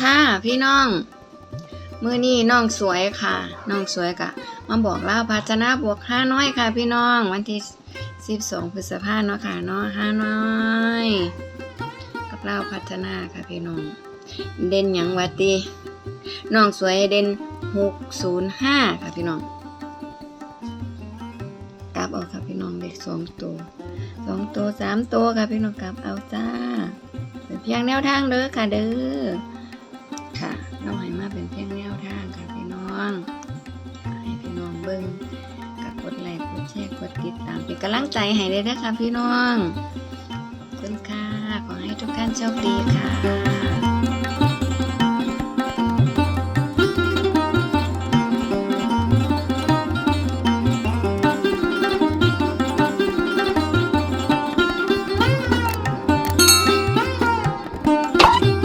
ค่ะพี่น้องมือนี้น้องสวยค่ะ น้องสวยกะมาบอกเล่าพัฒนาบวกห้าน้อยค่ะ พี่น้องวันที่สิบสองพฤษภาเนาะค่ะเนาะห้าน้อยกับเล่าพัฒนาค่ะพี่น้อง เด่นหยังวัตีน้องสวยเด่นหกศูนย์ห้าค่ะพี่น้องกลับเอาค่ะพี่น้องเด็กสองตัวสองตัวสามตัวค่ะพี่น้องกลับเอาจ้าเป็นเพียงแนวทางเด้อค่ะเด้อ เป็นเพียงแนวทางค่ะพี่น้อง ให้พี่น้องเบิ้งกับกดไลค์กดแชร์กดติดตามเป็นกำลังใจให้เลยนะคะพี่น้องขอบคุณค่ะขอให้ทุกท่านโชคดีค่ะ